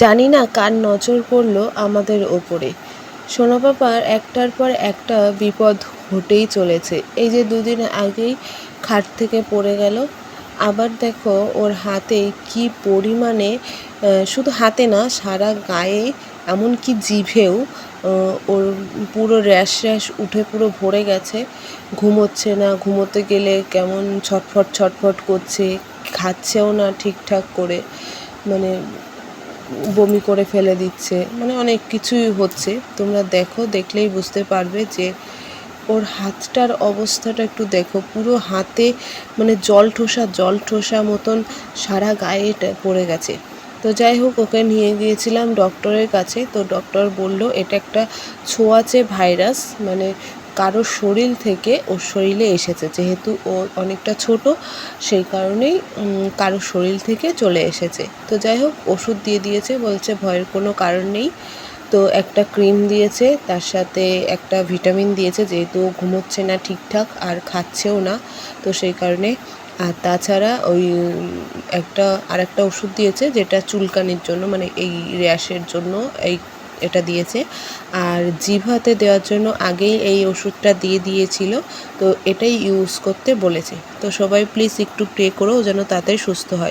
জানি না কার নজর পড়ল আমাদের ওপরে। সোনা পাপার একটার পর একটা বিপদ ঘটেই চলেছে। এই যে দুদিন আগেই খাট থেকে পড়ে গেল, আবার দেখো ওর হাতে কি পরিমাণে শুধু হাতে না, সারা গায়ে এমনকি জিভেও ওর পুরো র্যাশ র্যাশ উঠে পুরো ভরে গেছে। ঘুমোচ্ছে না, ঘুমোতে গেলে কেমন ছটফট ছটফট করছে, খাচ্ছেও না ঠিকঠাক করে। মানে বমি করে ফেলে দিচ্ছে মানে অনেক কিছুই হচ্ছে। তোমরা দেখো, দেখলেই বুঝতে পারবে যে ওর হাতটার অবস্থাটা একটু দেখো। পুরো হাতে মানে জল ঠোসা জল ঠোসা মতন সারা গায়ে পড়ে গেছে। তো যাই হোক, ওকে নিয়ে গিয়েছিলাম ডক্টরের কাছে। তো ডক্টর বলল, এটা একটা ছোঁয়াচে ভাইরাস মানে কারোর শরীর থেকে ওর শরীরে এসেছে। যেহেতু ও অনেকটা ছোট, সেই কারণেই কারোর শরীর থেকে চলে এসেছে। তো যাই হোক, ওষুধ দিয়ে দিয়েছে, বলছে ভয়ের কোনো কারণ নেই। তো একটা ক্রিম দিয়েছে, তার সাথে একটা ভিটামিন দিয়েছে, যেহেতু ঘুমোচ্ছে না ঠিকঠাক আর খাচ্ছেও না। তো সেই কারণে, আর তাছাড়া ওই, একটা আর একটা ওষুধ দিয়েছে, যেটা চুলকানির জন্য মানে এই র্যাশের জন্য, এই এটা দিয়েছে। আর জিভাতে দেওয়ার জন্য আগেই এই ওষুধটা দিয়ে দিয়েছিল, তো এটাই ইউজ করতে বলেছে। তো সবাই প্লিজ একটু প্রে করো যেন তাতে সুস্থ হয়।